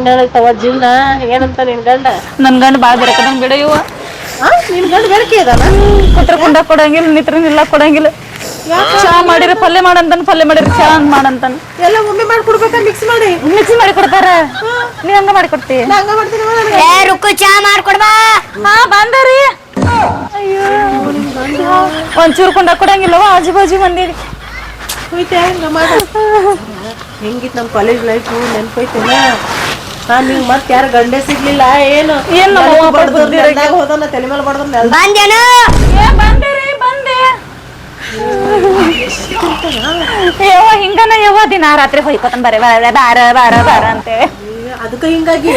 ಹಿಂಗ ತವ ಜೀವನ ಏನಂತ ನಿನ್ ಗಂಡ? ನನ್ ಗಂಡ ಬಾಳ ಬೆರಕದಂಗ್ ಬಿಡ ಇವ. ನಿನ್ ಗಂಡ ಬೆರಕೆ ಇದಾನ? ಕುತ್ರ ಕುಂಡ ಕೊಡಂಗಿಲ್ಲ ನಿತ್ರ ನಿಲ್ಲ ಕೊಡಂಗಿಲ್ಲ. ಚಾ ಮಾಡಿರ ಪಲ್ಯ ಮಾಡಂತಾನ ಪಲ್ಯ ಮಾಡಿರ ಚಾ ಅಂತ ಮಾಡಂತಾನ. ಎಲ್ಲ ಒಮ್ಮೆ ಮಾಡಿ ಕೊಡ್ಬೇಕ? ಮಿಕ್ಸ್ ಮಾಡಿ. ಮಿಕ್ಸ್ ಮಾಡಿ ಕೊಡ್ತಾರ? ನೀ ಹಂಗ ಮಾಡಿ ಕೊಡ್ತಿ? ಹಂಗ ಮಾಡ್ತೀನಿ. ಏ ರುಕ್ಕು ಚಾ ಮಾಡ್ಕೊಡ್ಬಾ ಹಾ ಬಂದರಿ. ಅಯ್ಯೋ ಒಂಚೂರು ಕುಂಡ ಕೊಡಂಗಿಲ್ಲವ ಆಜು ಬಾಜು ಮಂದಿರಿ ಹೋಯ್ತಾ ಹಂಗ ಮಾಡ. ಹೆಂಗಿತ್ ನಮ್ ಕಾಲೇಜ್ ಲೈಫ್ ನೆನ್ಪೈತೇನ ನಾನ್ ನಿಂಗ್ ಮತ್ ಯಾರ ಗಂಡೆ ಸಿಗ್ಲಿಲ್ಲ? ಏನು? ಏನ್ ಹೋದನ ತಲೆ ಮೇಲೆ ಬಡ್ದು ನೆಲ್ ಬಂದೇನು ಏ ಬಂದಿರಿ ಬಂದೆ. ಯವ್ವ ಹಿಂಗನ ಯವ್ವ ದಿನ ರಾತ್ರಿ ಹೊಯ್ಕೋತನ್ ಬರೇ ಬಾರ ಬಾರ ಬಾರ ಬಾರ ಅಂತೇಳಿ ಅದಕ್ಕೆ ಹಿಂಗಾಗಿ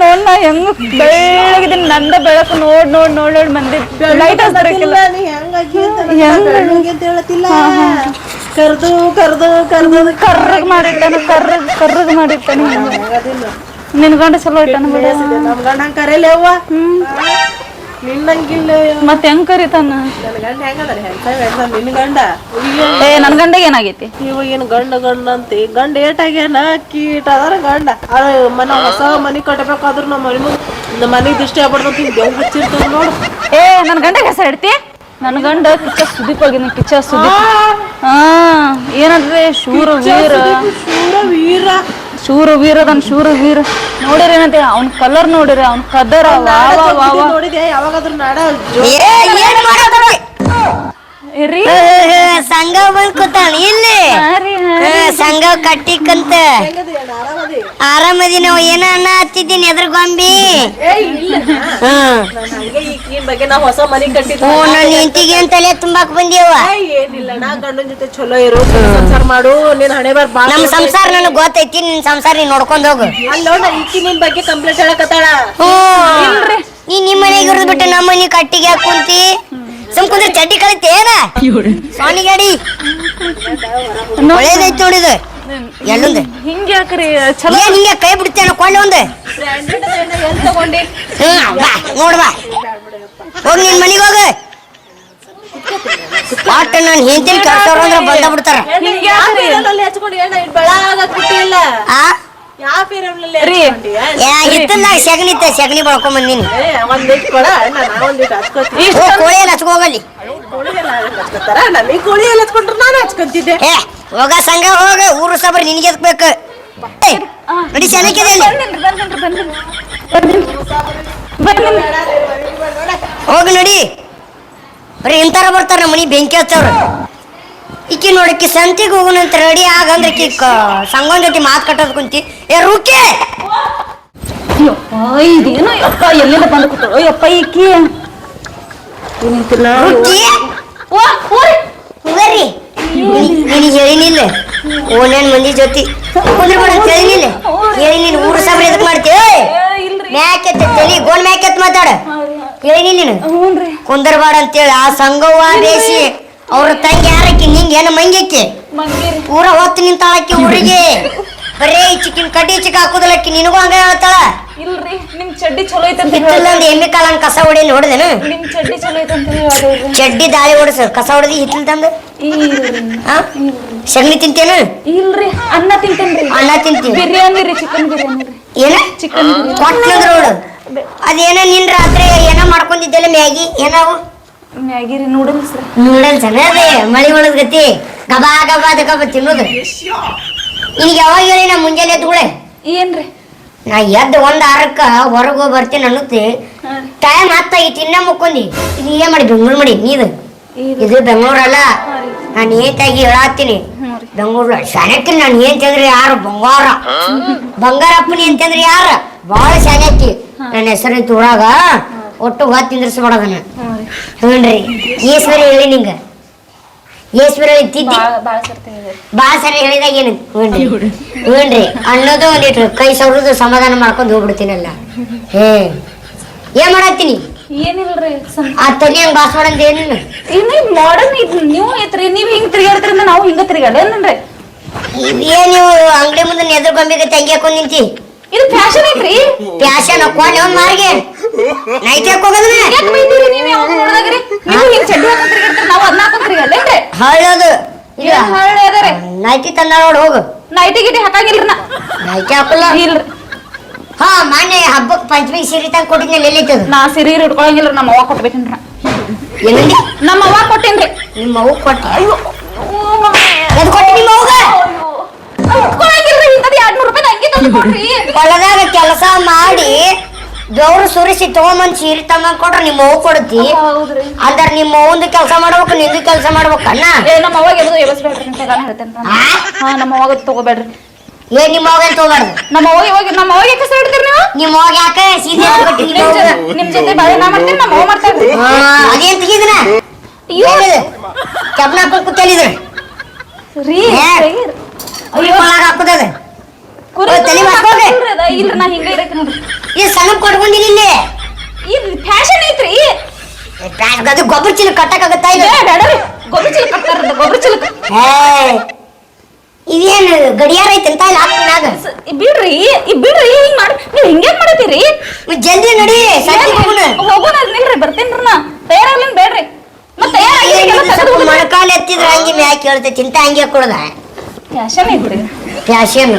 ನೋಡ್ ನಾ ಹೆಂಗ್ ಬೆಳಗಿದ್ದೀನಿ ನಂದ ಬೆಳಕು ನೋಡ್ ನೋಡ್ ನೋಡ್ ನೋಡ್ ಮಂದಿ. ಲೈಟ್ ನೀ ಹೆಂಗಾಗಿ ಅಂತ ಹೇಳತ್ತಿಲ್ಲ? ಹೇಳತಿಲ್ಲ ಕರ್ದು ಕರ್ದು ಕರ್ದು ಕರ್ರಗ್ ಮಾಡಿರ್ತಾನ ಕರ್ರಗ್ ಕರ್ರಗ್ ಮಾಡಿರ್ತಾನ. ನಿನ್ ಗಂಡ ಚಲೋ ಇಟ್ಟಾನ ಬಿಡ. ನಮ್ ಗಂಡ ಹಂಗ ಕರೆಯಲ್ಲ ಅವ್ವ. ನಿನ್ನಂಗಿಲ್ಲ. ಮತ್ತೆ ಹೆಂಗ್ ಕರಿತಾನ? ನನ್ ಗಂಡ ಹೆಂಗದ ಹೆಂಗ ಹೆಂಗ ನಿನ್ ಗಂಡ? ಏ ನನ್ ಗಂಡ ಏನಾಗೈತಿ? ಇವ ಏನ್ ಗಂಡ ಗಂಡ ಅಂತ? ಗಂಡ ಏಟಾಗ್ಯಾನ? ಕೀಟ ಅದಾರ ಗಂಡ. ಅದ ಮನ ಹೊಸ ಮನಿ ಕಟ್ಟಬೇಕಾದ್ರು ನಮ್ಮ ಮನೆ ನಮ್ಮ ಮನೆ ದೃಷ್ಟಿ ಆಗ್ಬಾರ್ದು ಅಂತ ದೇವ್ ಹಚ್ಚಿರ್ತದ ನೋಡು. ಏ ನನ್ ಗಂಡ ಹೆಸರು ಇಡ್ತಿ ನನ್ ಗಂಡ ಕಿಚ್ಚ ಸುದೀಪ್ ಹೋಗಿನ ಕಿಚ್ಚ ಸುದೀಪ್. ಹಾ ಏನಂದ್ರೆ ಶೂರ ವೀರ. ಶೂರ ವೀರ. ಶೂರ ವೀರ ಅದನ್ ಶೂರ ವೀರ. ನೋಡಿರಿ ಏನಂತ ಅವ್ನ ಕಲರ್ ನೋಡಿರಿ ಅವ್ನ ಕದರ್ ವಾ ವಾ ವಾ ವಾ. ನೋಡಿದೆ ಯಾವಾಗಾದ್ರೂ ನಾಡ ಏ ಏನ್ ಮಾಡೋದ್ರಿ ರೀ. ಸಂಘ ಬಂದ್ ಕೂತಾನ ಇಲ್ಲಿ ಸಂಘ ಕಟ್ಟಿಕಂತ. ಆರಾಮದಿ? ನಾವು ಏನ ಅನ್ನ ಹತ್ತಿದ್ದೀನಿ ಎದ್ರ ಗೊಂಬಿ? ಹೆಂಡತಿಗೆ ಏನ್ ತಲೆ ತುಂಬಾಕ್ ಬಂದೇವ ಏ, ಏನಿಲ್ಲ ನಾ ಗಂಡನ ಜೊತೆ ಚಲೋ ಇರು ಸಂಸಾರ ಮಾಡು ನೀನ್ ಹಣೆ ಬಾರ್ ಬಾ ನಮ್ ಸಂಸಾರ ನನಗ್ ಗೊತ್ತೈತಿ ನಿನ್ ಸಂಸಾರ ನೀನ್ ನೋಡ್ಕೊಂಡ್ ಹೋಗು. ಅಲ್ಲ ನೋಡ ಈಕಿ ನಿನ್ ಬಗ್ಗೆ ಕಂಪ್ಲೇಂಟ್ ಹೇಳಕತ್ತಾಳ. ಹ್ಞೂ. ನೀ ನಿಮ್ ಮನೆಗೆ ಇರೋದ್ ಬಿಟ್ಟು ನಮ್ಮ ಮನೆ ಕಟ್ಟಿಗೆ ಹಾಕೊಂತಿ ಕುಂತಿ. ಸುಮ್ ಕುಂದ್ರೆ ಚಡ್ಡಿ ಕಳಿತಿ ಏನ ಸೋನಿ ಗಾಡಿ ಒಳ್ಳೇದೈತಿ ನೋಡಿದು ಎಲ್ಲೊಂದು ಹಿಂಗ್ ಯಾಕ್ರಿ ಚಲೋ ಏನ್ ಹಿಂಗೆ ಕೈ ಬಿಡ್ತೇನ ಕೊಳ್ಳೆ ಒಂದು ಬ್ರ್ಯಾಂಡೆಡ್ ಎಲ್ಲಿ ತಗೊಂಡಿ ಹ್ಮ್ ಬಾ ನೋಡ್ ಬಾ ಹೋಗ್ ನಿನ್ ಮನಿಗ್ ಹೋಗ ಒಟ್ಟ ನಾನು ಹೆಂಡತಿನ ಕರ್ಸೋರು ಅಂದ್ರೆ ಬಂದ ಬಿಡ್ತಾರ ಹಿಂಗೆ ಯಾವ ಫೇರಲ್ಲಿ ಹಚ್ಕೊಂಡು ಏನ ಇಲ್ಲಿ ಬೆಳಗಾಗ ಕುಟ್ಟಿಲ್ಲ ಆ ಯಾವ ಸೆಗಣಿ ಇತ್ತ ಸೆಗಣಿ ಬಳ್ಕೊಂಡ್ ಬಂದೀನಿ. ಕೊಡ ನಾನು ಹಚ್ಕೋತೀನಿ. ಓ ಕೋಳಿ ಎಲ್ಲ ಹಚ್ಕೋಗಲ್ಲಿ. ಕೋಳಿ ಎಲ್ಲ ಹಚ್ಕೋತಾರ? ನನಗೆ ಕೋಳಿ ಎಲ್ಲ ಹಚ್ಕೊಂಡ್ರೆ ನಾನು ಹಚ್ಕೊಂತಿದ್ದೆ. ಏ ಹೋಗ ಸಂಘ ಹೋಗ ಊರು ಸಬರ್ ನಿನಗೆ ಎದ್ಬೇಕು ಏ, ನಡಿ ಬಂದಿನ್ರಿ ಹೋಗಿ ನಡಿ. ಬರೀ ಇಂತಾರ ಬರ್ತಾರ ನಮ್ಮ ಮನಿ ಬೆಂಕಿ ಹಚ್ಚವ್ರು. ಈಕಿ ನೋಡಕ್ಕೆ ಸಂತಿಗೆ ಹೋಗೋಣಂತ ರೆಡಿ ಆಗಂದ್ರೆ ಕಿ ಸಂಗನ್ ಜೊತೆ ಮಾತು ಕಟ್ಟೋದು ಕುಂತಿ. ಏ ರುಕಿ! ಯಪ್ಪ ಇದೇನೋ ಯಪ್ಪ ಎಲ್ಲಿಂದ ಬಂದು ಕೂತಳು ಯಪ್ಪ ಈಕಿ ಓರಿ ಬರ್ರಿ ನಿನಗೆ ಹೇಳಿನಿಲ್ಲ ಓನೇನ್ ಮಂದಿ ಜೊತೆ. ಕುಂದ್ರಬೇಡ ಅಂತ ಹೇಳಿನಿಲ್ಲ ಹೇಳಿನಿಲ್ಲ ಊರು ಸಬ್ರಿ ಎದಕ್ ಮಾಡ್ತೀವಿ ಮ್ಯಾಕೆತ್ತ ತಲಿ ಗೋಲ್ ಮ್ಯಾಕೆತ್ ಮಾತಾಡ. ಹೇಳಿನಿಲ್ಲ ನೀನು ಕುಂದರ್ಬಾಡ ಅಂತೇಳಿ ಆ ಸಂಘವ್ವ ಬೇಸಿ ಅವ್ರ ತಂಗಿ ಯಾರಕ್ಕೆ? ನಿಂಗೆ ಏನು ಮಂಗ್ಯಕ್ಕೆ? ಊರ ಹೊತ್ತು ನಿಂತಾಳಕ್ಕಿ ಊರಿಗೆ ಬರೇ ಚಿಕ್ಕಿನ ಕಡ್ಡಿ ಚಿಕ್ಕ ಹಾಕುದಲಕ್ಕಿ ನಿನಗೂ ಹಂಗ ಹೇಳ್ತಾಳ? ಇಲ್ರಿ ನಿಮ್ ಚಡ್ಡಿ ಚಲೋ ಐತಂತ ಹಿತ್ತಲಂದ ಎಮ್ಮೆ ಕಾಲನ್ ಕಸ ಹೊಡಿ ನೋಡಿದೆನು? ನಿಮ್ ಚಡ್ಡಿ ಚಲೋ ಐತಂತ ಚಡ್ಡಿ ದಾಳಿ ಹೊಡೆಸ ಕಸ ಹೊಡೆದಿ ಹಿತ್ತಲ್ ತಂದು? ಸಗಣಿ ತಿಂತೇನು? ಇಲ್ರಿ ಅನ್ನ ತಿಂತೇನ್ರಿ. ಅನ್ನ ತಿಂತೀನಿ ಬಿರಿಯಾನಿ ರೀ ಚಿಕನ್ ಬಿರಿಯಾನಿ ಏನ? ಚಿಕನ್ ಕೊಟ್ಲಂದ್ರ ನೋಡು. ಅದೇನ ನಿನ್ ರಾತ್ರಿ ಏನೋ ಮಾಡ್ಕೊಂಡಿದ್ದೆಲ್ಲ ಮ್ಯಾಗಿ? ಏನವು? ಮ್ಯಾಗಿ ರೀ. ನೂಡಲ್ಸ್ ರೀ? ನೂಡಲ್ಸ್ ಅದೇ ಮಳಿ ಒಳಗ್ ಗತಿ. ಗಬಾ ಗಬಾ ತಿನ್ನುದು ಈಗ ತಿನ್ನೋದು. ಈಗ ಯಾವಾಗ ಹೇಳಿ ನಾ ಮುಂಜಾನೆ ಎದ್ದುಗಳೇ ಏನ್ರಿ ನಾ ಎದ್ದು ಒಂದ್ ಆರಕ್ಕ ಹೊರಗೆ ಹೋಗಿ ಬರ್ತೀನಿ ಅನ್ನುತ್ತೆ. ಟೈಮ್ ಹತ್ತ ಟೈಮ್ ಹತ್ತಾಗಿತ್ತು ಇನ್ನ ಮುಕ್ಕೊಂದಿ. ಇದು ಏನ್ ಮಾಡಿ ಬೆಂಗಳೂರು ಮಾಡಿ? ನೀದು? ಇದು ಇದು ಬೆಂಗಳೂರಲ್ಲ? ನಾನು ಏತಾಗಿ ಹೇಳತ್ತೀನಿ. ಬೆಂಗಳೂರು ಶಾಣಕ್ಯ ನಾನು ಏನ್ ತಂದ್ರೆ ಯಾರು? ಬಂಗಾರ. ಬಂಗಾರಪ್ಪನಿ ಅಂತಂದ್ರೆ ಯಾರ? ಬಹಳ ಶಾಣಕ್ಕಿ ನನ್ನ ಹೆಸರು ಊರಾಗ. ಒಟ್ಟು ಹೊತ್ತು ನಿಂದ್ರಿಸ್ಬಿಡೋದನ್ನ ಹ್ಞೂ ರೀ ಹ್ಞೂನ್ರಿ ಈಶ್ವರಿ ಹೇಳಿ ನಿಂಗ. ಈಶ್ವರ ತಿದ್ದಿ. ಭಾಳ ಭಾಳ ಸರ್ತಿ ಬಾಳ ಸರಿ ಹೇಳಿದಾಗ ಏನು? ಹ್ಞೂನ್ರಿ ಹ್ಞೂನ್ರಿ ಅನ್ನೋದು ಒಂದಿಟ್ರು ಕೈ ಸೌರದು ಸಮಾಧಾನ ಮಾಡ್ಕೊಂಡು ಹೋಗ್ಬಿಡ್ತೀನಲ್ಲ. ಹೇ ಏನ್ ಮಾಡತ್ತೀನಿ? ಏನಿಲ್ರಿ ಆ ತಲೆ ಹಂಗ್ ಬಾಸ್ವಾಡಂದ ಏನಿಲ್ಲ. ಇನ್ನು ಮಾಡರ್ನ್ ಇದು ನೀವು ಐತ್ರಿ ನೀವು ಹಿಂಗ್ ತಿರ್ಗಾಡ್ತೀರಿಂದ ನಾವು ಹಿಂಗ ತಿರ್ಗಾಡೇನ್ರಿ ಏನ್ ನೀವು ಅಂಗಡಿ ಮುಂದೆ ನೆದ್ರ ಗೊಂಬೆಗೆ ತಂಗಿ ಹಾಕೊಂಡ್ ನಿಂತಿ. ಇದು ಫ್ಯಾಷನ್ ಐತ್ರಿ? ಪ್ಯಾಶನ್ ಕೊನೆ ಒಂದ್ ಮಾರ್ಗೆ. ನೈಟ್ ಯಾಕೆ ಬೈತೀರಿ ನೀವು? ಯಾವಾಗ ನೋಡಿದಾಗ್ರಿ? ನೀವು ಹಿಂಗ್ ಚಡ್ಡಿ ನಾವು ಅದನ್ನ ಹಾಕೊಂಡ್ ತಿರ್ಗಾಡೇನ್ರಿ ಹಳ್ಳೋದು ನೈಟಿ ತಂದ ನೋಡ್ ಹೋಗು. ನೈಟಿ ಗಿಟಿ ಹಾಕಂಗಿಲ್ರಿ ನಾ. ನೈಟಿ ಹಾಕಲ್ಲ. ಇಲ್ರಿ ಹಾ ಮಾನ್ಯ ಹಬ್ಬಕ್ಕೆ ಪಂಚಮಿ ಸೀರೆ ತಂದು ಕೊಟ್ಟಿದ್ನಲ್ಲಿ ಎಲ್ಲಿತ್ತದು ನಾ ಸಿರಿ ಇಟ್ಕೊಳಂಗಿಲ್ಲ ನಮ್ಮ ಅವ್ವ ಕೊಟ್ಬೇಕೇನ್ರಿ ಎಲ್ಲಿ? ನಮ್ಮ ಅವ್ವ ಕೊಟ್ಟೇನ್ರಿ ನಿಮ್ಮ ಅವ್ವ ಕೊಟ್ಟ? ಅದು ಕೊಟ್ಟಿ ನಿಮ್ಮ ಅವ್ಗ ಇಟ್ಕೊಳಂಗಿಲ್ರಿ ಇಂಥದ್ದು ಎರಡ್ ನೂರು ರೂಪಾಯಿ ಹಂಗೆ ತಂದು ಕೊಡ್ರಿ ಹೊಲದಾಗ ಕೆಲಸ ಮಾಡಿ ಬೆವರು ಸುರಿಸಿ ತಗೊಂಬಂದ್ ಸೀರೆ ತಂದ್ ಕೊಟ್ರೆ ನಿಮ್ಮ ಅವ್ವ ಕೊಡ್ತಿ? ಹೌದ್ರಿ. ಅಂದ್ರ ನಿಮ್ಮ ಕೆಲ್ಸ ಕೆಲಸ ಮಾಡ್ಬೇಕು ನಿಂದು ಕೆಲಸ ಮಾಡ್ಬೇಕನ್ನ ಏ ನಮ್ಮ ಅವಾಗ ಅಂತ ನಾನು ಹೇಳ್ತೇನೆ ಅಂತ. ಹಾ ನಮ್ಮ ಅವಾಗ ತಗೋಬೇಡ್ರಿ. ಏ ನಿಮ್ಮ ಅಂತ ತಗೋಬಾರ್ದು? ನಮ್ಮ ಅವಾಗ ಇವಾಗ ನಮ್ಮ ಅವಾಗ ಯಾಕೆ ನೀವು? ನಿಮ್ಮ ಅವ್ಗ ಯಾಕೆ ಸೀರೆ ನಿಮ್ ಜೊತೆ ನಿಮ್ ಜೊತೆ ಬಾಳೆ ನಾ ಮಾಡ್ತೀನಿ ನಮ್ಮ ಅವ್ವ ಮಾಡ್ತಾರ್ರಿ ಹಾ, ಅದೇನ್ ತೆಗಿದನ ಕೆಬ್ನ ಹಾಕೊಂಡು ಕೂತಲ್ಲಿದ್ರು ರೀ ಏ? ರೀ. ಅಯ್ಯೋ ಒಳಗ ಹಾಕುದದ? ಕುರಿ ಓ, ತಲೆ ಮಾಡ್ಕೊಂಡೆ? ಇಲ್ರಿ ನಾ ಹಿಂಗ ಇರಕ್ಕೆ ನೋಡ್ರಿ. ಈ ಸಣ್ಣ ಕೊಟ್ಕೊಂಡಿನಿ ಇಲ್ಲಿ ಇದು ಫ್ಯಾಷನ್ ಐತ್ರಿ. ಅದು ಗೊಬ್ಬರ ಚೀಲ ಕಟ್ಟಕ್ಕಾಗತ್ತಾ ಇಲ್ಲ? ಗೊಬ್ಬರ ಚಿಲಕ ಕಟ್ತಾರ ಗೊಬ್ಬರ ಚಿಲಕ ಇದೇನು ಗಡಿಯಾರ ಐತೆ ಅಂತ ಇಲ್ಲಿ ಹಾಕ್ತಿನಾಗ ಬಿಡ್ರಿ ಈ ಬಿಡ್ರಿ ಹಿಂಗ್ ಮಾಡಿ ನೀವ್ ಹಿಂಗೇನ್ ಮಾಡತ್ತೀರಿ ಜಲ್ದಿ ನಡಿ ಹೋಗುಣ ನಿಲ್ರಿ ಬರ್ತೇನ್ರಿ ನಾ. ತಯಾರಾಗ್ಲಿನ್ ಬೇಡ್ರಿ. ಮತ್ತೆ ಮೊಣಕಾಲ ಎತ್ತಿದ್ರ ಹಂಗೆ ಮ್ಯಾಕ್ ಹೇಳ್ತೈತಿ ಚಿಂತೆ ಹಂಗೆ ಕೊಡದ. ಫ್ಯಾಷನ್ ಐತ್ರಿ. ಫ್ಯಾಷನ್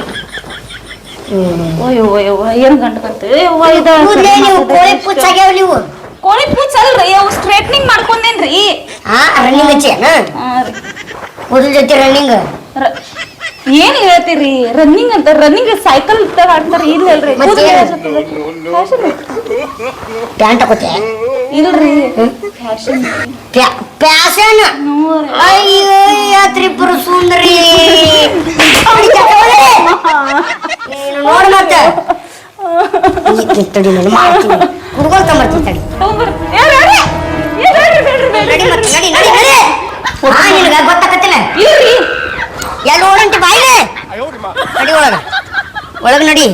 ಓಯೋ ಓಯೋ ಏನ್ ಗಂಟ ಬಂತು ಯವ್ವ ಇದ ಕೂದ್ಲೇ ನೀವು ಕೋಳಿ ಪುಚ್ಚಾಗ್ಯಾವ ನೀವು? ಕೋಳಿ ಪೂಚ್ ಅಲ್ರಿ ಅವು ಸ್ಟ್ರೇಟ್ನಿಂಗ್ ಮಾಡ್ಕೊಂಡೇನ್ರಿ. ಹಾ? ರನ್ನಿಂಗ್. ಕೂದಲ್ ಜೊತೆ ರನ್ನಿಂಗ್ ಏನ್ ಹೇಳ್ತೀರಿ? ರನ್ನಿಂಗ್ ಅಂತ ರನ್ನಿಂಗ್ ಸೈಕಲ್ ಆಡ್ತಾರ ಇಲ್ಲ ಫ್ಯಾಷನ್ ಪ್ಯಾಂಟ್ ಹಾಕೋತೆ? ಇಲ್ರಿ. ಫ್ಯಾಷನ್ ಪ್ಯಾಷನ್ ಅಯ್ಯೋ ತ್ರಿಪುರ ಸುಂದರಿ. ನೋಡು ಮತ್ತೆ. ತಡಿ ನಾನು ಮಾಡ್ತೀನಿ. ಹುಡುಗರು ತಗೊಂಬರ್ತೀನಿ ತಡಿ. ಒಳಗ ನಡಿ.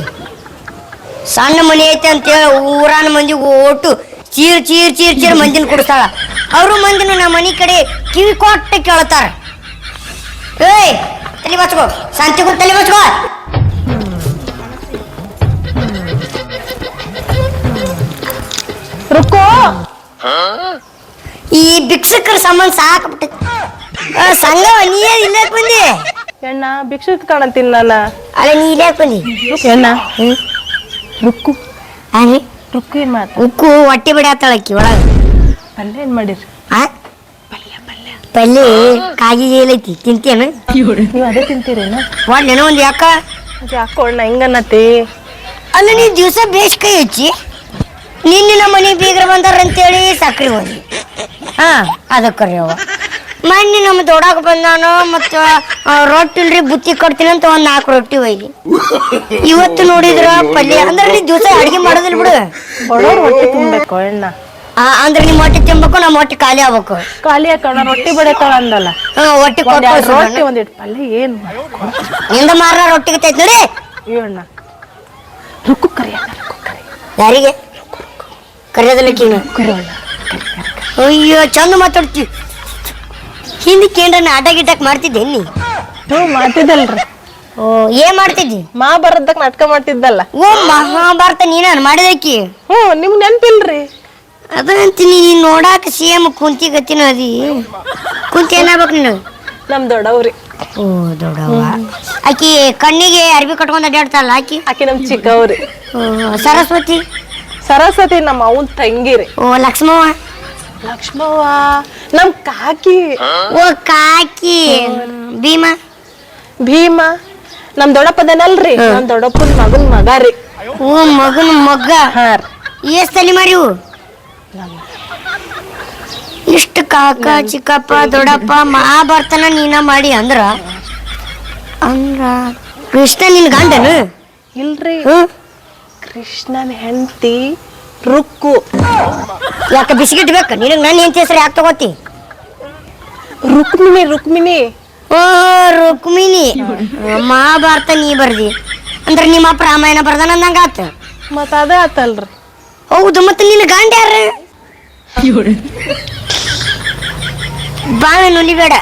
ಸಣ್ಣ ಮನೆ ಐತೆ ಅಂತೇಳಿ ಊರಾನ ಮಂದಿ ಓಟು ಚೀರ್ ಚೀರ್ ಚೀರ್ ಚೀರ್ ಮಂದಿನ ಕುಡಿಸ್ತಾಳ. ಅವರು ಮಂದಿನ ನಮ್ಮ ಮನೆ ಕಡೆ ಕಿವಿ ಕೊಟ್ಟ ಕೇಳ್ತಾರ. ಏಯ್ ತಲೆ ಬಚ್ಕೋ. ಶಾಂತಿಕು ತಲೆ ಬಚ್ಕೋ. ರುಕ್ಕೋ. ಈ ಭಿಕ್ಷಕರ ಸಂಬಂಧ ಸಾಕ್ಬಿಟ್ಟೈತಿ ಸಂಘ ಸಂಗವ ನೀ ಇಲ್ಲೇ ಬಂದಿ? ಎಣ್ಣ ಭಿಕ್ಷುಕ್ ಕಾಣಂತೀನಿ ನಾನು. ಅಲ್ಲ ನೀ ಕೊಲಿ. ಎಣ್ಣ. ರುಕ್ಕು. ಅರೆ. ರುಕ್ಕು ಏನ್ ಮಾತ? ಉಕ್ಕು ಹೊಟ್ಟೆ ಬಿಡಾತಾಳ ಅಕ್ಕಿ ಒಳಗ. ಪಲ್ಯ ಏನ್ ಮಾಡಿರಿ? ಆ? ಪಲ್ಯ ಕಾಗಿ ಏಲೈತಿ ತಿಂತೇನು? ನೀವು ಅದೇ ತಿಂತೀರೇನ? ಒಳ್ಳೆನೋ ಒಂದು ಯಾಕ? ಯಾಕೋ ಅಣ್ಣ ಹಿಂಗನ್ನತಿ ಅಲ್ಲ ನೀ ದಿವಸ ಬೇಸ್ ಕೈ ಹಚ್ಚಿ ನಿನ್ನೆ ನಮ್ಮ ಮನೆ ಬೀಗ್ರ ಬಂದಾರಂತೇಳಿ ಸಕ್ರಿ ಹೋಗಿ. ಹಾ ಅದಕ್ಕೆ ಅವ. ಮೊನ್ನೆ ನಮ್ಮ ದೊಡ್ಡಾಗ ಬಂದಾನ ಮತ್ತ ರೊಟ್ಟಿ ಇಲ್ರಿ ಬುತ್ತಿ ಕೊಡ್ತೀನಿ ಅಂತ ಒಂದ್ ನಾಲ್ಕು ರೊಟ್ಟಿ ಒಯ್ದಿ. ಇವತ್ತು ನೋಡಿದ್ರ ಪಲ್ಯ ಅಂದ್ರೆ ನೀ ದಿವಸ ಅಡಿಗೆ ಮಾಡೋದಿಲ್ಲ ಬಿಡು. ಬಡವ್ರು ಹೊಟ್ಟೆ ತಿನ್ಬೇಕು ಎಣ್ಣ ಆ, ಅಂದ್ರೆ ನಿಮ್ಮ ಹೊಟ್ಟೆ ತಿನ್ಬೇಕು ನಮ್ಮ ಹೊಟ್ಟೆ ಖಾಲಿ ಆಗ್ಬೇಕು. ಖಾಲಿ ಹಾಕೋಣ ರೊಟ್ಟಿ ಬಡಿತಾಳ ಅಂದಲ್ಲ. ಹಾ ಹೊಟ್ಟೆ ಒಂದ್ ಎರಡ್ ರೊಟ್ಟಿ ಒಂದಿಟ್ಟು ಪಲ್ಯ ಏನ್ನಿಂದ ಮಾರ ರೊಟ್ಟಿಗೆ ತೈತ್ ನೋಡಿ. ಏ ಅಣ್ಣ. ರುಕ್ಕು ಕರಿ ಅಣ್ಣ ರುಕ್ಕು ಕರಿ. ಯಾರಿಗೆ? ಕರೆಯೋದಿಲ್ಲ ಕೀನ ಕರಿ ಅಣ್ಣ. ಅಯ್ಯೋ ಚಂದ ಮಾತಾಡ್ತಿ. ಹಿಂದಕ್ಕೆ ಏನ್ರ ನಾಟಕ ಗಿಟಕ್ ಮಾಡ್ತಿದ್ದೆ ನೀ ಹ್ಞೂ ಮಾಡ್ತಿದ್ದಲ್ರಿ. ಓ ಏನ್ ಮಾಡ್ತಿದ್ದಿ? ಮಹಾಭಾರತದಾಗ ನಾಟಕ ಮಾಡ್ತಿದ್ದಲ್ಲ. ಓ ಮಹಾಭಾರತ ನೀನ ಮಾಡಿದಕ್ಕಿ? ಹ್ಞೂ ನಿಮ್ ನೆನ್ಪಿಲ್ರಿ. ಅದಂತೀನಿ ನೀನ್ ನೋಡಾಕ ಸೇಮ್ ಕುಂತಿ ಗತಿನ ಅದಿ? ಕುಂತಿ ಏನಾಗ್ಬೇಕು ನೀನು? ನಮ್ ದೊಡ್ಡವ್ರಿ. ಓ ದೊಡ್ಡವ್ವ. ಆಕಿ ಕಣ್ಣಿಗೆ ಅರ್ಬಿ ಕಟ್ಕೊಂಡ್ ಅಡ್ಡಾಡ್ತಾಳ ಆಕಿ? ಆಕಿ ನಮ್ ಚಿಕ್ಕವ್ರಿ. ಓ ಸರಸ್ವತಿ? ಸರಸ್ವತಿ ನಮ್ಮ ಅವನ್ ತಂಗಿರಿ. ಓ ಲಕ್ಷ್ಮವ್ವ? ಲಕ್ಷ್ಮವ್ವ ನಮ್ ಕಾಕಿ. ಓ ಕಾಕಿ. ಭೀಮ. ಭೀಮ ನಮ್ ದೊಡ್ಡಪ್ಪದನಲ್ರಿ. ನಮ್ ದೊಡ್ಡಪ್ಪನ ಮಗನ್ ಮಗ ರೀ. ಓ ಮಗನ ಮಗ. ಹಾ ರೀ. ಎಷ್ಟ್ ತಲೆ ಮಾರಿವು ಇಷ್ಟು ಕಾಕ ಚಿಕ್ಕಪ್ಪ ದೊಡ್ಡಪ್ಪ ಮಹಾಭಾರತನ ನೀನ ಮಾಡಿ ಅಂದ್ರ? ಅಂದ್ರ ಕೃಷ್ಣ ನಿನ್ ಗಂಡನು? ಇಲ್ರಿ. ಕೃಷ್ಣನ್ ಹೆಂಡತಿ ರುಕ್ಕು. ಯಾಕ ಬಿಸ್ಕಿಟ್ ಬೇಕು? ನಿನಗ್ ನನ್ನ ಹೆಂಡತಿ ಹೆಸರು ಯಾಕೆ ತಗೋತಿ? ರುಕ್ಮಿಣಿ ರುಕ್ಮಿಣಿ. ಓ ರುಕ್ಮಿಣಿ. ಮಹಾಭಾರತ ನೀ ಬರ್ದಿ. ಅಂದ್ರೆ ನಿಮ್ಮ ಅಪ್ಪ ರಾಮಾಯಣ ಬರ್ದಾನ ಅಂದಂಗ ಆತ? ಮತ್ತ ಅದೇ ಆತಲ್ರಿ. ಹೌದು ಮತ್ತೆ ನಿನ್ನ ಗಂಡ ಯಾರು ನುಲಿ ನುಲಿಬೇಡ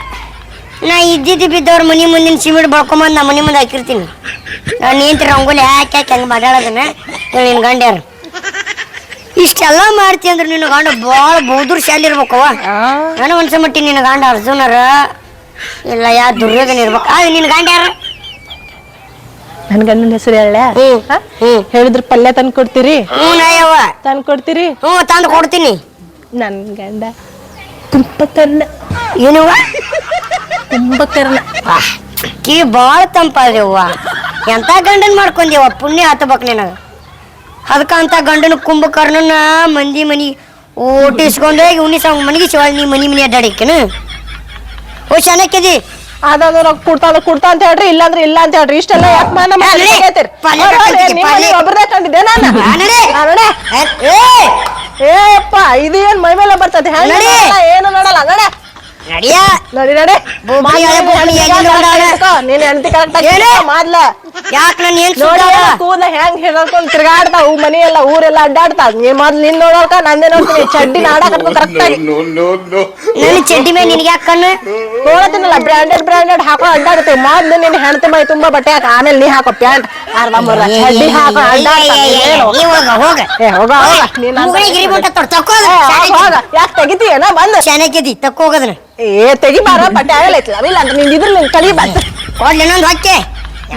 ನಾ ಇದ್ದಿದ್ದು ಬಿದ್ದವ್ರ ಮನಿ ಮುಂದಿನ ಸಿಮೆಂಟ್ ಬಳ್ಕೊಂಬಂದು ನಮ್ಮ ಮನೆ ಮುಂದೆ ಹಾಕಿರ್ತೀನಿ. ನಾನು ನಿಂತ ರಂಗೋಲಿ ಹಾಕಿ ಹಾಕಿ ಹಂಗೆ ಮಾತಾಡೋದನ್ನ ನಿನ್ನ ಗಂಡ ಯಾರು ಇಷ್ಟೆಲ್ಲ ಮಾಡ್ತಿ ಅಂದ್ರೆ ನಿನ್ನ ಗಂಡ ಭಾಳ ಬೌದ್ರ ಶಾಲಿ ಇರ್ಬೇಕವ ನಾನು ಒಂದ್ಸ ಮಟ್ಟಿ ನಿನ್ನ ಗಂಡ ಅರ್ಜುನರ ಇಲ್ಲ ಯಾ ದುರ್ಯೋಧನ ಇರ್ಬೇಕು. ಆ ನಿನ್ನ ಗಂಡ ಯಾರು? ನನ್ ಗಂಡನ ಹೆಸರು ಹೇಳ. ಹೇಳಿದ್ರ ಪಲ್ಯ ತಂದ್ ಕೊಡ್ತೀರಿ? ಹ್ಞೂ ನಾಯವ್ವ. ತಂದ್ ಕೊಡ್ತೀರಿ? ಹ್ಞೂ ತಂದು ಕೊಡ್ತೀನಿ. ನನ್ ಗಂಡ ಕುಂಭಕರ್ಣ ಏನವ್ವ? ಕುಂಭಕರ್ಣ ಕಿ ಭಾಳ ತಂಪಾದ್ಯವ್ವ ಎಂತ ಗಂಡನ್ ಮಾಡ್ಕೊಂಡ್ಯವ ಪುಣ್ಯ ಹತ್ತಬೇಕು ನಿನಗ. ಅದಕ್ಕ ಅಂತ ಗಂಡನ ಕುಂಭಕರ್ಣನ ಮಂದಿ ಮನಿ ಓಟಿಸ್ಕೊಂಡು ಹೋಗಿ ಉಣಿಸ ಮನಿಗೆ ಶಿವ ನೀ ಮನಿ ಮನಿ ಅಡ್ಡಾಡಿಕ್ಕೇನು ಓ ಚೆನ್ನಾಗಿದಿ ಅದಾದ ರೊಕ್ಕ ಕೊಡ್ತಾ ಅಂದ್ರೆ ಕೊಡ್ತಾ ಅಂತ ಹೇಳ್ರಿ ಇಲ್ಲ ಅಂದ್ರೆ ಇಲ್ಲ ಅಂತ ಹೇಳ್ರಿ. ಇಷ್ಟೆಲ್ಲ ಯಾಕೆ ಮಾನ ಪಲ್ಯ. ಕಂಡಿದ್ದೆ ನಾನು. ಏಪ್ಪ ಇದು ಏನ್ ಮೈ ಮೇಲೆ ಬರ್ತದೆ? ಏನು ನೋಡಲ್ಲ ನಡೆ. ನಡಿಯ. ನಡಿ ನಡೆ? ನೀನ್ ಹೆಂಡತಿ ಕರೆಕ್ಟ್ ಏನು? ಮಾಡ್ಲ ಯಾಕೆ ನನ್ ಏನ್ ಕೂದ ಹೆಂಗ್ ಹೇಳ್ಕೊಂಡ್ ತಿರ್ಗಾಡ್ತಾವ ಮನಿ ಎಲ್ಲ ಊರೆಲ್ಲ ಅಡ್ಡಾಡ್ತಾ ನೀ ಮೊದ್ಲು ನಿನ್ ನೋಡೋಕ ನಂದೇ ನೋಡ್ತೀನಿ ಚಡ್ಡಿ ನಾಡ ಕಟ್ಕೊಂಡ್ ಕರೆಕ್ಟ್ ಆಗಿ. ನನ್. ಚಡ್ಡಿ ಮೇ ನಿನ್ಗೆ ಯಾಕೆ ಕಣ್ಣು? ನೋಡತೀನಲ್ಲ ಬ್ರಾಂಡೆಡ್ ಬ್ರಾಂಡೆಡ್ ಹಾಕೋ ಅಡ್ಡಾಡ್ತೀವಿ ಮೊದ್ಲು ನಿನ್ ಹೆಣ್ತಿ ಮೈ ತುಂಬಾ ಬಟ್ಟೆ ಹಾಕ ಆಮೇಲೆ ನೀ ಹಾಕೋ ಪ್ಯಾಂಟ್. ಅರ್ಧ ಮುರ್ಧ ಚಡ್ಡಿ ಹಾಕೋ ಹೋಗ ಹೋಗ. ಏ ಹೋಗ ಯಾಕೆ ತೆಗಿತೀಯನ ಬಂದು. ಚೆನ್ನಾಗಿದಿ ತಕ್ಕೋಗದನ ಏ ತೆಗಿಬಾರ ಬಟ್ಟೆ ಆಗಲೈತಿಲ್ಲ ಇಲ್ಲ ಅಂತ ನಿನ್ ಇದ್ರ ನಿನ್ ಕಲಿ ಬಂತ ಕೊಡ್ಲಿ ಇನ್ನೊಂದು ಹೊಕ್ಕೆ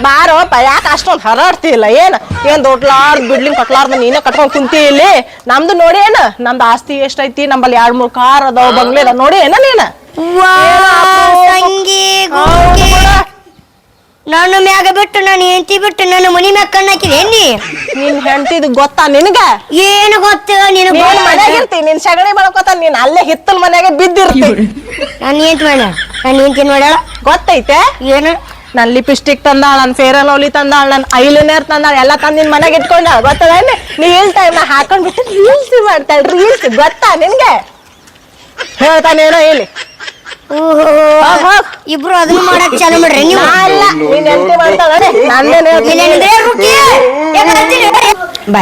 ಬಾರೋಪ್ಪ ಯಾಕೆ ಅಷ್ಟೊಂದು ಹರಾಡ್ತಿಲ್ಲ. ಏನು? ಏನು ದೊಡ್ಲಾರ್ದ ಬಿಡ್ಲಿಂಗ್ ಕಟ್ಲಾರ್ದ ನೀನೇ ಕಟ್ಕೊಂಡ್ ಕುಂತಿ ಇಲ್ಲಿ ನಮ್ದು ನೋಡಿ ಏನು? ನಮ್ದು ಆಸ್ತಿ ಎಷ್ಟೈತಿ? ನಮ್ಮಲ್ಲಿ ಎರಡು ಮೂರು ಕಾರ್ ಅದಾವ ಬಂಗ್ಲೆ ಅದಾವ. ನೋಡಿ ಏನ ನೀನ. ನನ್ನ ಮ್ಯಾಗ ಬಿಟ್ಟು ನಾನು ಹೆಂಡತಿ ಬಿಟ್ಟು ನನ್ನ ಮನಿ ಮ್ಯಾಗ ಕಣ್ಣು ಹಾಕಿದೆ ಎನ್ನಿ ನಿನ್ ಹೆಂಡತಿದ್ ಗೊತ್ತಾ ನಿನಗ? ಏನು ಗೊತ್ತು? ನೀನು ನೀನ್ ಸಗಣಿ ಮಾಡ್ಕೋತ ನೀನ್ ಅಲ್ಲೇ ಹಿತ್ತಲ್ ಮನೆಯಾಗ ಬಿದ್ದಿರ್ತಿ. ನಾನು ಹೆಂಡತಿ ಮಾಡ ನಾನು ಹೆಂಡತಿ ನೋಡ್ಯಾಳ ಗೊತ್ತೈತೆ? ಏನು? ನನ್ ಲಿಪ್ಸ್ಟಿಕ್ ತಂದಾಳ ನನ್ ಫೇರ್ ಅಂಡ್ ಲವ್ಲಿ ತಂದಾಳ ನನ್ ಐಲೈನರ್ ತಂದಾಳ ಎಲ್ಲ ತಂದ್ ನಿನ್ ಮನೆಗೆ ಇಟ್ಕೊಂಡ ಗೊತ್ತದ ನೀ ಇಲ್ ಟೈಮ್ ಹಾಕೊಂಡ್ ಹಾಕೊಂಡ್ಬಿಟ್ಟು ರೀಲ್ಸ್ ಮಾಡ್ತಾಳ ರೀಲ್ಸ್ ಗೊತ್ತಾ ನಿನ್ಗೆ? ಹೇಳ್ತಾನೇನೋ ಹೇಳಿ. ಇಬ್ರು ಅದನ್ನ ಮಾಡಕ್ ಚಾಲು ಮಾಡ್ರಿ ನೀವು.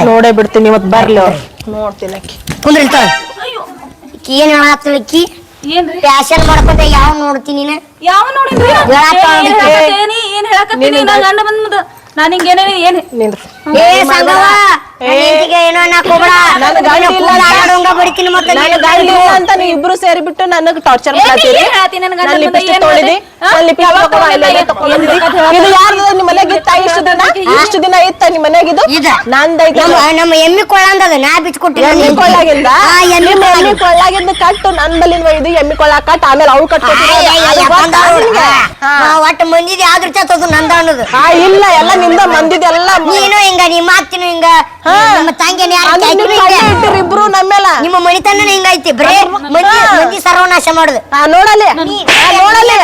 ನೋಡೇ ಬಿಡ್ತೀನಿ ಇವತ್ತು ಬರ್ಲಿ ಅವ್ರು. ನೋಡ್ತೀನಿ ಆಕಿ. ಕುಂದ್ರಿ ಇರ್ತಾಳೆ. ಈಕಿ ಏನ್ ಹೇಳತ್ತಳ ಈಕಿ ಏನ್ರಿ? ಫ್ಯಾಷನ್ ಮಾಡ್ಕೊಂತ ಯಾವ ನೋಡ್ತೀನಿ ನೀನು? ಯಾವ ನೋಡಿದ್ರಿ? ಏನ್. ಹೇಳಕತ್ತೀನಿ? ನಾ ಗಂಡ ಬಂದ್ ನಾನು ಹಿಂಗೇನೇ ಏನ್ ನಿಂದ್ರು. ಏ ಸಂಗವ ಅಂತ- ಆಡೋಂಗ ಬಡಿತೀನಿ ಮತ್ತೆ ನನ್ನ ನೀನು ಗಂಡ ಗಂಡ ಇಲ್ಲ ಅಂತ ನೀವು ಇಬ್ರು ಸೇರಿಬಿಟ್ಟು ನನಗ್ ಟಾರ್ಚರ್ ಲಿಪ್ಸ್ಟಿಕ್ ಹೇಳ್ತಿ? ಇದು ಯಾರ್ದು? ನಿಮ್ಮ ಮನೆಗೆ ಇತ್ತ ಇಷ್ಟು ದಿನ? ಇಷ್ಟು ದಿನ ಇತ್ತ ನಿಮ್ಮ ಮನೆಗೆ ಇದು ಇದ. ನಂದೈತೆ ನಮ್ಮ ಎಮ್ಮಿ ಕೊಳ್ಳ ಅಂದದ ನಾ ಬಿಚ್ಕೊಟ್ಟಿಲ್ಲ ಎಮ್ಮಿ ಕೊಳ್ಳಾಗಿಂದ ಆ ಎಮ್ಮಿ ನಿಮ್ಮ ಎಮ್ಮಿ ಕೊಳ್ಳಾಗಿಂದ. ಕಟ್ಟು ನನ್ ಬಲಿನ ಇದು ಎಮ್ಮಿ ಕೊಳ್ಳ ಕಟ್ ಆಮೇಲೆ ಅವು ಕಟ್ಕೊತೀನಿ ಒಟ್ಟು ಮಂದಿದ್ ಯಾವ್ದ್ರ ಚತ್ತದು ನಂದ ಅನ್ನೋದು. ಆ ಇಲ್ಲ ಎಲ್ಲ ನಿಂದ ಮಂದಿದೆಲ್ಲ ನೀನು ಹಿಂಗ ನಿಮ್ಮ ಅತ್ತಿನ ಹಿಂಗ ನಿಮ್ಮ ತಂಗಿನ ಯಾರು ಇಬ್ರು ನಮ್ಮೆಲ್ಲ. ನಿಮ್ಮ ಮಣಿತನ ಹಿಂಗೈತಿ ಬರೇ ಮಂದಿ ಮಂದಿ ಸರ್ವನಾಶ ಮಾಡುದು. ನೋಡಲೆ ನೋಡಲೆ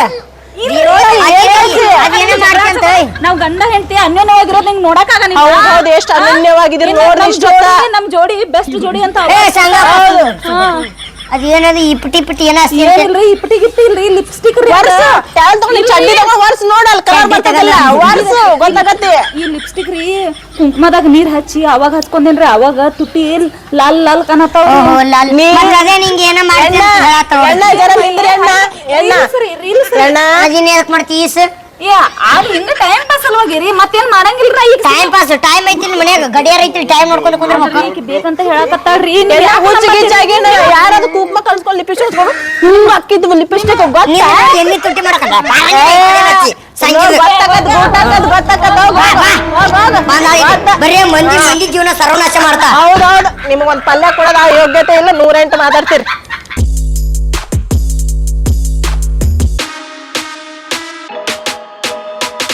ನಾವ್ ಗಂಡ ಹೆಂಡತಿ ಅನ್ಯೋನ್ಯವಾಗಿರೋದ್ ನಿಂಗ್ ನೋಡಕ್ ಆಗಲ್ಲ ಹೌದ್ ಎಷ್ಟು ನೋಡ್ರಿ. ನಮ್ ಜೋಡಿ ಬೆಸ್ಟ್ ಜೋಡಿ ಅಂತ. ಅದೇನದು ಇಪ್ಪಟಿ ಇಪ್ಪಟಿ ಏನ ಏನಿಲ್ರಿ ಇಪ್ಪಟಿ ಗಿಟ್ಟಿ ಇಲ್ರಿ ಲಿಪ್ಸ್ಟಿಕ್ ರೀ ವರ್ಸ್ ಟ್ಯಾಲ್ ತಗೊಂಡು ಚಡ್ಡಿ ತಗೊಂಡ್ ವರ್ಸ್ ನೋಡಲ್ ಕಲರ್ ಚಡ್ಡಿ ಬರ್ತದಿಲ್ಲ. ತಗಲ್ಲ. ವರ್ಸ್ ಗೊತ್ತಾಗತ್ತೆ. ಈ ಲಿಪ್ಸ್ಟಿಕ್ ರೀ ಕುಂಕುಮದಾಗ ನೀರ್ ಹಚ್ಚಿ ಅವಾಗ ಹಚ್ಕೊಂಡೇನ್ರಿ ಅವಾಗ ತುಟಿ ಲಾಲ್ ಲಾಲ್ ಕಾಣತಾವ ಓಹೋ ಲಾಲ್. ನೀ- ಮತ್ತೆ ಅದೇ ನಿಂಗೆ ಏನ ಜರ ನಿಂದ್ರಿ ಅದೇನ್ ಯಾಕೆ ಏ ಆದ್ ಹಿಂಗ ಟೈಮ್ ಪಾಸ್ ಅಲ್ವಾಗಿರಿ? ಮತ್ತೇನ್ ಮಾಡಂಗಿಲ್ರ ಈಗ? ಟೈಮ್ ಪಾಸ್ ಟೈಮ್ ಐತಿ ಮನ್ಯಾಗ. ಗಡಿಯಾರ ಐತಿ ಟೈಮ್ ನೋಡ್ಕೊಂಡು ಈಕಿ ಬೇಕಂತ ಹೇಳಕತ್ತಾಳ್ರಿ. ನೀವ್ ಎಲ್ಲ ಯಾಕ್ ಹುಚ್ಚ ನಮ್ಮ ಗಿಚ್ಚಾಗಿ ಜೊತೆ- ಯಾರಾದ್ರು ಕುಂಕುಮ ಕಳ್ಸ್ಕೊಂಡು ಲಿಪ್ಸ್ಟಿಕ್ ಹಚ್ಕೊಂಡು ಹಿಂಗ್ ಹಾಕಿದ್ವು ಲಿಪ್ಸ್ಟಿಕ್ ಗೊತ್ತಾ? ನೀನು ಎಮ್ಮಿ ತುಟ್ಟಿ ಮಾಡಕಲ್ಲ ಸಂಗೀತ ಗೊತ್ತಾಗದ್ ಗೊತ್ತಾಗದ್ ಗೊತ್ತಾಗದ್ ಹೋಗ್ ಹೋಗ್ ಹೋಗ್ ಹೋಗ್ ಹೋಗ್. ಬರೀ ಮಂದಿ ಮಂದಿ ಜೀವನ ಸರ್ವನಾಶ ಮಾಡ್ತಾ. ಹೌದೌದು ನಿಮ್ಗೊಂದ್ ಪಲ್ಯ ಕೊಡೋದ ಯೋಗ್ಯತೆ ಇಲ್ಲ ನೂರೆಂಟು ಮಾತಾಡ್ತೀರಿ.